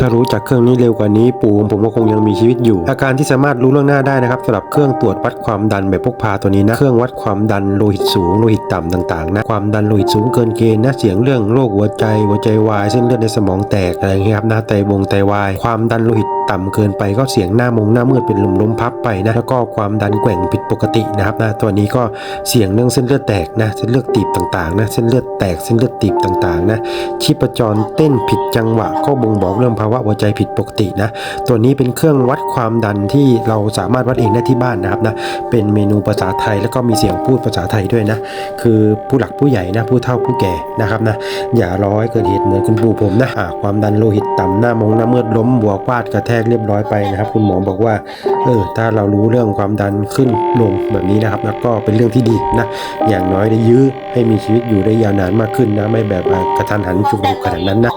ถ้ารู้จักเครื่องนี้เร็วกว่านี้ปู่ของผมก็คงยังมีชีวิตอยู่ อาการที่สามารถรู้ล่วงหน้าได้นะครับสำหรับเครื่องตรวจวัดความดันแบบพกพาตัวนี้นะ เครื่องวัดความดันโลหิตสูงโลหิตต่ำต่างๆนะ ความดันโลหิตสูงเกินเกณฑ์นะ เสียงเรื่องโรคหัวใจหัวใจวายเส้นเลือดในสมองแตกอะไรเงี้ยครับหน้าไตวงไตวาย ความดันโลหิต ต่ำเกินไปก็เสียงหน้ามงหน้ามืดเป็นลมล้มพับไปนะแล้วก็ความดันแกว่งผิดปกตินะครับนะตัวนี้ก็เสียงเรื่องเส้นเลือดแตกนะเส้นเลือดตีบต่างๆนะเส้นเลือดแตกเส้นเลือดตีบต่างๆนะชีพจรเต้นผิดจังหวะ ก็บ่งบอกเรื่องภาวะหัวใจผิดปกตินะตัวนี้เป็นเครื่องวัดความดันที่เราสามารถวัดเองได้ที่บ้านนะครับนะเป็นเมนูภาษาไทยแล้วก็มีเสียงพูดภาษาไทยด้วยนะคือผู้หลักผู้ใหญ่นะผู้เฒ่าผู้แก่นะครับนะอย่ารอให้เกิดเหตุเหมือนคุณปู่ผมนะความดันโลหิตต่ำหน้ามงหน้ามืดล้มบวกวาดกระแทกเรียบร้อยไปนะครับ คุณหมอบอกว่าเออถ้าเรารู้เรื่องความดันขึ้นลงแบบนี้นะครับ แล้วก็เป็นเรื่องที่ดีนะอย่างน้อยได้ยื้อให้มีชีวิตอยู่ได้ยาวนานมากขึ้นนะไม่แบบกระทันหันฉุกละหุกขนาดนั้นนะ